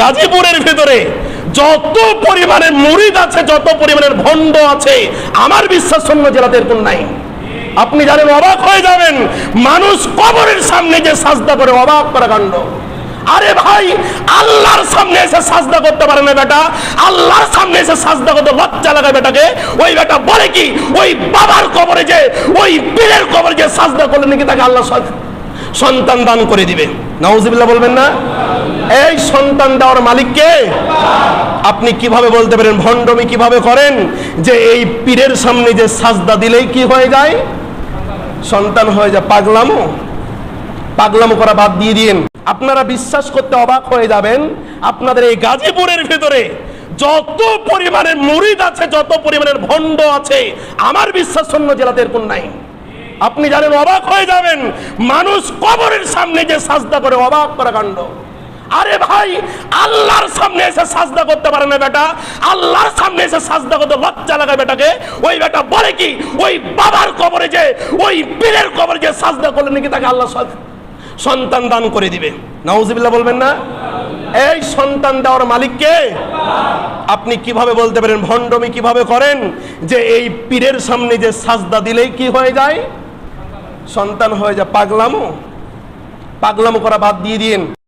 গাজীপুরের ভেতরে যত পরিমাণের মুরিদ আছে, যত পরিমাণের ভণ্ড আছে, আমার বিশ্বাস অন্য জেলাতে এরকম নাই। আপনি জানেন অবাক হয়ে যাবেন, মানুষ কবরের সামনে যে সাজদা করে, অবাক করা কাণ্ড। আরে ভাই, আল্লাহর সামনে এসে সাজদা করতে পারে না বেটা। আল্লাহর সামনে এসে সাজদা করতে লজ্জা লাগায় বেটাকে। ওই বেটা বলে কি, ওই বাবার কবরে যে, ওই পীরের কবরে যে সাজদা করলে নাকি তাকে আল্লাহ সন্তান দান করে দিবে। নাউজুবিল্লাহ বলবেন না? এই সন্তান দেওয়ার মালিককে আপনি কীভাবে বলতে পারেন, ভণ্ডমি কীভাবে করেন যে এই পীরের সামনে যে সাজদা দিলেই কি হয়ে যায়? সন্তান হয়ে যায় পাগলামো। পাগলামো করা বাদ দিয়ে দিন। আপনারা বিশ্বাস করতে অবাক হয়ে যাবেন, আপনাদের এই গাজীপুরের ভেতরে যত পরিমাণের মুরিদ আছে, যত পরিমাণের ভণ্ড আছে, আমার বিশ্বাস অন্য জেলাতে এরকম নাই। আপনি জানেন, অবাক হয়ে যাবেন, মানুষ কবরের সামনে যে সাজদা করে, অবাক করা কাণ্ড। আরে ভাই, আল্লাহর সামনে এসে সাজদা করতে পারে না বেটা। আল্লাহর সামনে এসে সাজদা করতে লজ্জা লাগায় বেটাকে। ওই বেটা বলে কি? ওই বাবার কবরে যে, ওই পীরের কবরে যে সাজদা করলে নাকি তাকে আল্লাহ সন্তান দান করে দিবে। নাউজুবিল্লাহ বলবেন না? এই সন্তান দেওয়ার মালিককে আপনি কীভাবে বলতে পারেন, ভণ্ডমি কীভাবে করেন? যে এই পীরের সামনে যে সাজদা দিলেই কি হয়ে যায়? সন্তান হয়ে যায়, পাগলামো। পাগলামো করা বাদ দিয়ে দিন